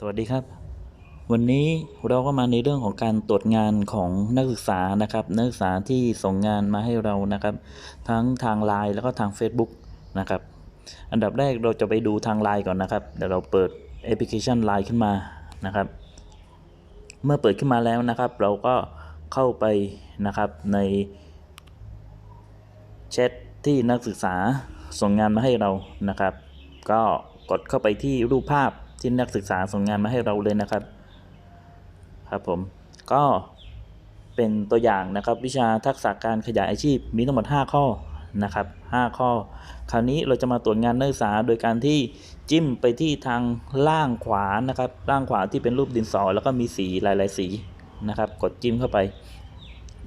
สวัสดีครับ วันนี้เราก็มาในเรื่องของการตรวจงานของนักศึกษานะครับ นักศึกษาที่ส่งงานมาให้เรานะครับ ทั้งทางไลน์แล้วก็ทาง Facebook นะครับ อันดับแรกเราจะไปดูทางไลน์ก่อนนะครับเดี๋ยวเราเปิดแอปพลิเคชันไลน์ขึ้นมานะครับ เมื่อเปิดขึ้นมาแล้วนะครับ เราก็เข้าไปนะครับในแชทที่นักศึกษาส่งงานมาให้เรานะครับ ก็กดเข้าไปที่รูปภาพ ที่นักศึกษาส่งงานมาให้เราเลยนะครับ ครับผม ก็เป็นตัวอย่างนะครับ วิชาทักษะการขยายอาชีพมีทั้งหมด 5 ข้อนะครับ 5 ข้อ คราวนี้เราจะมาตรวจงานนักศึกษาโดยการที่จิ้มไปที่ทางล่างขวานะครับ ล่างขวาที่เป็นรูปดินสอแล้วก็มีสีหลายๆ สีนะครับ กดจิ้มเข้าไป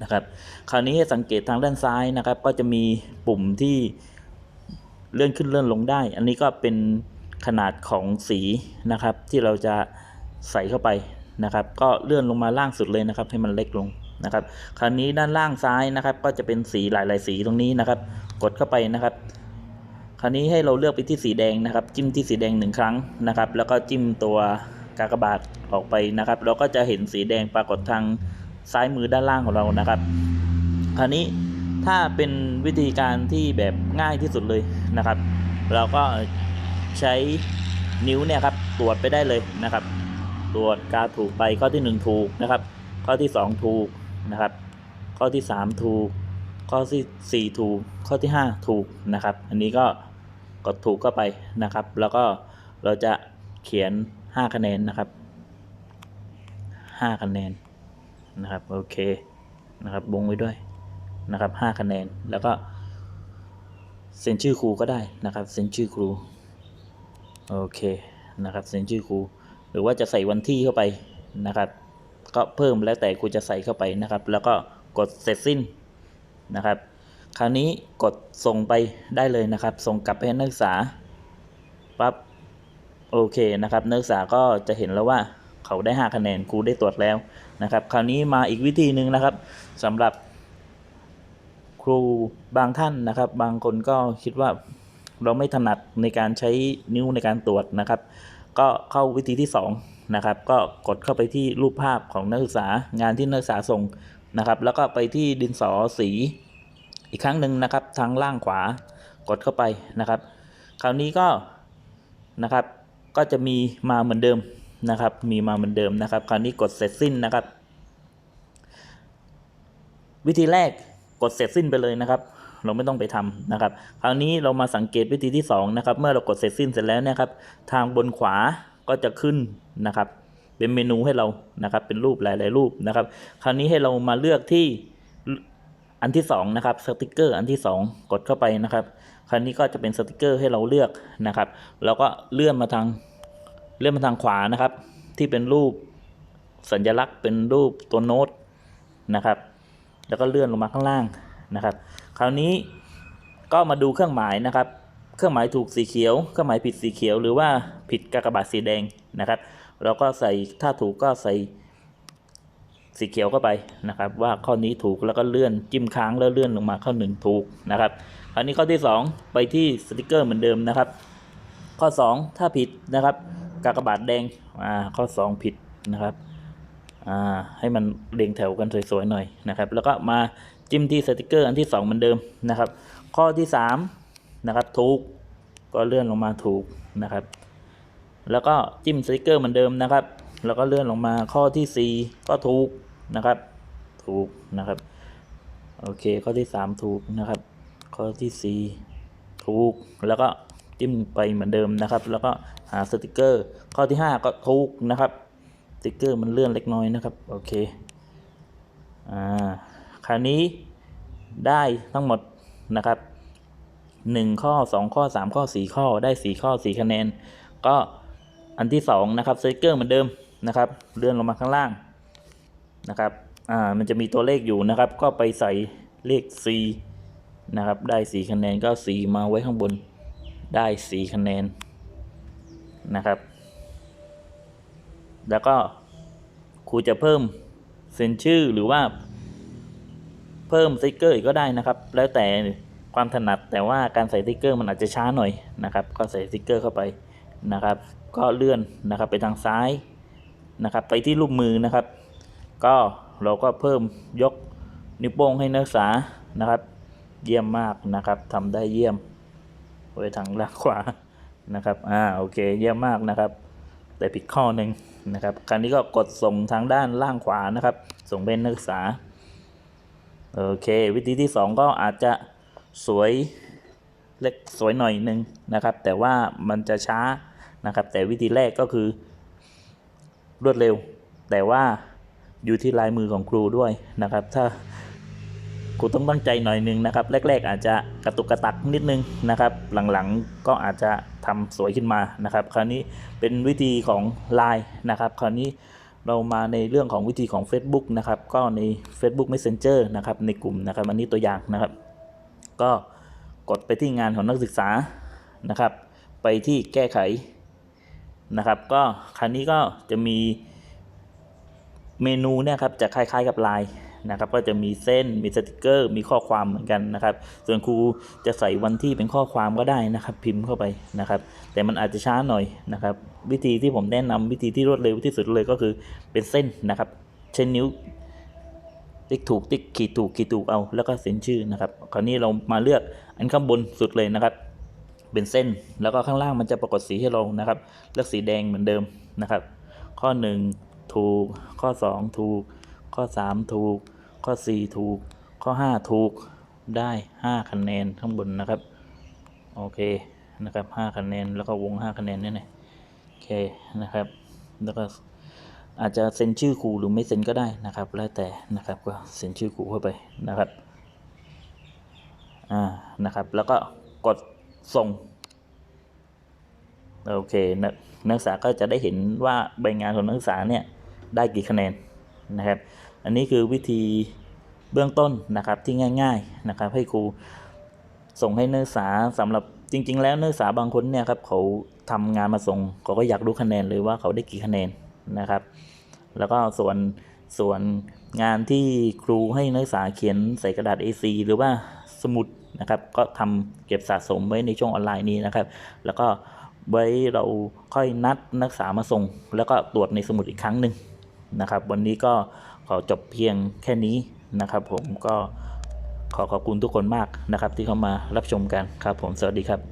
นะครับ คราวนี้ให้สังเกตทางด้านซ้ายนะครับ ก็จะมีปุ่มที่เลื่อนขึ้นเลื่อนลงได้ อันนี้ก็เป็น ขนาดของสีนะครับ ที่เราจะใส่เข้าไปนะครับ ก็เลื่อนลงมาล่างสุดเลยนะครับ ให้มันเล็กลงนะครับ คราวนี้ด้านล่างซ้ายนะครับ ก็จะเป็นสีหลาย ๆ สีตรงนี้นะครับ กดเข้าไปนะครับ คราวนี้ให้เราเลือกไปที่สีแดงนะครับ จิ้มที่สีแดงหนึ่งครั้งนะครับ แล้วก็จิ้มตัวกากบาทออกไปนะครับ เราก็จะเห็นสีแดงปรากฏทางซ้ายมือด้านล่างของเรานะครับ คราวนี้ถ้าเป็นวิธีการที่แบบง่ายที่สุดเลยนะครับ เราก็ ใช้นิ้วเนี่ยครับตรวจไปได้เลยนะครับ ตรวจการถูกไปข้อที่หนึ่งถูกนะครับ ข้อที่สองถูกนะครับ ข้อที่สามถูก ข้อที่สี่ถูก ข้อที่ห้าถูกนะครับ อันนี้ก็กดถูกเข้าไปนะครับ แล้วก็เราจะเขียนห้าคะแนนนะครับห้าคะแนนนะครับโอเคนะครับวงไว้ด้วยนะครับห้าคะแนนแล้วก็เซ็นชื่อครูก็ได้นะครับเซ็นชื่อครู โอเคนะครับเซ็นชื่อครูหรือว่าจะใส่วันที่เข้าไปนะครับ ก็เพิ่มแล้วแต่ครูจะใส่เข้าไปนะครับ แล้วก็กดเสร็จสิ้นนะครับ คราวนี้กดส่งไปได้เลยนะครับ ส่งกลับไปให้นักศึกษาปั๊บโอเคนะครับนักศึกษาก็จะเห็นแล้วว่าเขาได้ 5 คะแนนครูได้ตรวจแล้วนะครับ คราวนี้มาอีกวิธีหนึ่งนะครับสำหรับครูบางท่านนะครับ บางคนก็คิดว่า เราไม่ถนัดในการใช้นิ้วในการตรวจนะครับ ก็เข้าวิธีที่2นะครับก็กดเข้าไปที่รูปภาพของนักศึกษางานที่นักศึกษาส่งนะครับ แล้วก็ไปที่ดินสอสีอีกครั้งหนึ่งนะครับทางล่างขวากดเข้าไปนะครับ คราวนี้ก็นะครับก็จะมีมาเหมือนเดิมนะครับ มีมาเหมือนเดิมนะครับ คราวนี้กดเสร็จสิ้นนะครับ วิธีแรกกดเสร็จสิ้นไปเลยนะครับ เราไม่ต้องไปทำนะครับ คราวนี้เรามาสังเกตวิธีที่2นะครับ เมื่อเรากดเสร็จสิ้นเสร็จแล้วนะครับ ทางบนขวาก็จะขึ้นนะครับ เป็นเมนูให้เรานะครับ เป็นรูปหลาย ๆ รูปนะครับ คราวนี้ให้เรามาเลือกที่อันที่2นะครับสติกเกอร์อันที่ 2 กดเข้าไปนะครับ คราวนี้ก็จะเป็นสติกเกอร์ให้เราเลือกนะครับ แล้วก็เลื่อนมาทางเลื่อนมาทางขวานะครับ ที่เป็นรูปสัญลักษณ์เป็นรูปตัวโน้ตนะครับ แล้วก็เลื่อนลงมาข้างล่างนะครับ คราวนี้ก็มาดูเครื่องหมายนะครับ เครื่องหมายถูกสีเขียว เครื่องหมายผิดสีเขียว หรือว่าผิดกากบาทสีแดงนะครับ เราก็ใส่ถ้าถูกก็ใส่สีเขียวเข้าไปนะครับ ว่าข้อนี้ถูกแล้วก็เลื่อนจิ้มค้างแล้วเลื่อนลงมาข้อหนึ่งถูกนะครับคราวนี้ข้อที่สองไปที่สติกเกอร์เหมือนเดิมนะครับ ข้อสองถ้าผิดนะครับ กากบาทแดงอ่าข้อสองผิดนะครับอ่าให้มันเรียงแถวกันสวยๆหน่อยนะครับ แล้วก็มา จิ้มที่สติกเกอร์อันที่สองเหมือนเดิมนะครับ ข้อที่สามนะครับถูกก็เลื่อนลงมาถูกนะครับ แล้วก็จิ้มสติกเกอร์เหมือนเดิมนะครับ แล้วก็เลื่อนลงมาข้อที่สี่ก็ถูกนะครับ ถูกนะครับโอเคข้อที่สามถูกนะครับ ข้อที่สี่ถูกแล้วก็จิ้มไปเหมือนเดิมนะครับ แล้วก็หาสติกเกอร์ ข้อที่ห้าก็ถูกนะครับสติกเกอร์มันเลื่อนเล็กน้อยนะครับโอเคอ่าคราวนี้ ได้ทั้งหมดนะครับหนึ่งข้อสองข้อสามข้อสี่ข้อได้สี่ข้อสี่คะแนน ก็อันที่สองนะครับสติกเกอร์เหมือนเดิมนะครับ เลื่อนลงมาข้างล่างนะครับอ่ามันจะมีตัวเลขอยู่นะครับ ก็ไปใส่เลข C นะครับ ได้สี่คะแนนก็สีมาไว้ข้างบนได้สี่คะแนนนะครับ แล้วก็ครูจะเพิ่มเซ็นชื่อหรือว่า เพิ่มสติกเกอร์อีกก็ได้นะครับ แล้วแต่ความถนัดแต่ว่าการใส่สติกเกอร์มันอาจจะช้าหน่อยนะครับ ก็ใส่สติกเกอร์เข้าไปนะครับ ก็เลื่อนนะครับไปทางซ้ายนะครับ ไปที่รูปมือนะครับ ก็เราก็เพิ่มยกนิ้วโป้งให้นักศึกษานะครับ เยี่ยมมากนะครับทำได้เยี่ยมไปทางล่างขวานะครับอ่าโอเคเยี่ยมมากนะครับ แต่ผิดข้อหนึ่งนะครับ คราวนี้ก็กดส่งทางด้านล่างขวานะครับ ส่งเป็นนักศึกษา โอเค วิธีที่สองก็อาจจะสวยเล็กสวยหน่อยหนึ่งนะครับ แต่ว่ามันจะช้านะครับ แต่วิธีแรกก็คือ รวดเร็ว แต่ว่าอยู่ที่ลายมือของครูด้วยนะครับ ถ้าครูต้องตั้งใจหน่อยหนึ่งนะครับ แรก ๆ อาจจะกระตุกกระตักนิดนึงนะครับ หลังๆก็อาจจะทำสวยขึ้นมานะครับ คราวนี้เป็นวิธีของลายนะครับ คราวนี้ เรามาในเรื่องของวิธีของ Facebook นะครับ ก็ใน Facebook Messenger นะครับ ในกลุ่มนะครับ อันนี้ตัวอย่างนะครับ ก็กดไปที่งานของนักศึกษานะครับ ไปที่แก้ไขนะครับ ก็ครั้นี้ก็จะมีเมนูเนี่ยครับจะคล้ายๆกับไล นะครับ ก็จะมีเส้นมีสติกเกอร์ มีข้อความเหมือนกันนะครับ ส่วนครูจะใส่วันที่เป็นข้อความก็ได้นะครับ พิมพ์เข้าไปนะครับ แต่มันอาจจะช้าหน่อยนะครับ วิธีที่ผมแนะนำวิธีที่รวดเร็วที่สุดเลยก็คือเป็นเส้นนะครับใช้นิ้วติ๊กถูกติ๊กขีดถูกขีดถูกเอาแล้วก็เซ็นชื่อนะครับ คราวนี้เรามาเลือกอันข้างบนสุดเลยนะครับเป็นเส้นแล้วก็ข้างล่างมันจะปรากฏสีให้เรานะครับ เลือกสีแดงเหมือนเดิมนะครับ ข้อ 1 ถูกข้อ 2 ถูก ข้อ 3 ถูก ข้อ 4 ถูก ข้อ 5 ถูกได้ 5 คะแนนข้างบนนะครับ โอเคนะครับ 5 คะแนนแล้วก็วง 5 คะแนนนี่นะโอเคนะครับ แล้วก็อาจจะเซ็นชื่อครูหรือไม่เซ็นก็ได้นะครับ แล้วแต่นะครับก็เซ็นชื่อครูเข้าไปนะครับอ่านะครับ แล้วก็กดส่งโอเคนักนักศึกษาก็จะได้เห็นว่าใบงานของนักศึกษาเนี่ยได้กี่คะแนนนะครับ อันนี้คือวิธีเบื้องต้นนะครับที่ง่าย ๆนะครับ ให้ครูส่งให้นักศึกษาสำหรับจริง ๆ แล้วนักศึกษาบางคนเนี่ยครับเขาทำงานมาส่งเขาก็อยากรู้คะแนนเลยว่าเขาได้กี่คะแนนนะครับ แล้วก็ส่วนส่วนงานที่ครูให้นักศึกษาเขียนใส่กระดาษ A4 หรือว่าสมุดนะครับ ก็ทำเก็บสะสมไว้ในช่วงออนไลน์นี้นะครับ แล้วก็ไว้เราค่อยนัดนักศึกษามาส่ง แล้วก็ตรวจในสมุดอีกครั้งหนึ่งนะครับ วันนี้ก็ ขอจบเพียงแค่นี้นะครับผมก็ขอขอบคุณทุกคนมากนะครับที่เข้ามารับชมกันครับผมสวัสดีครับ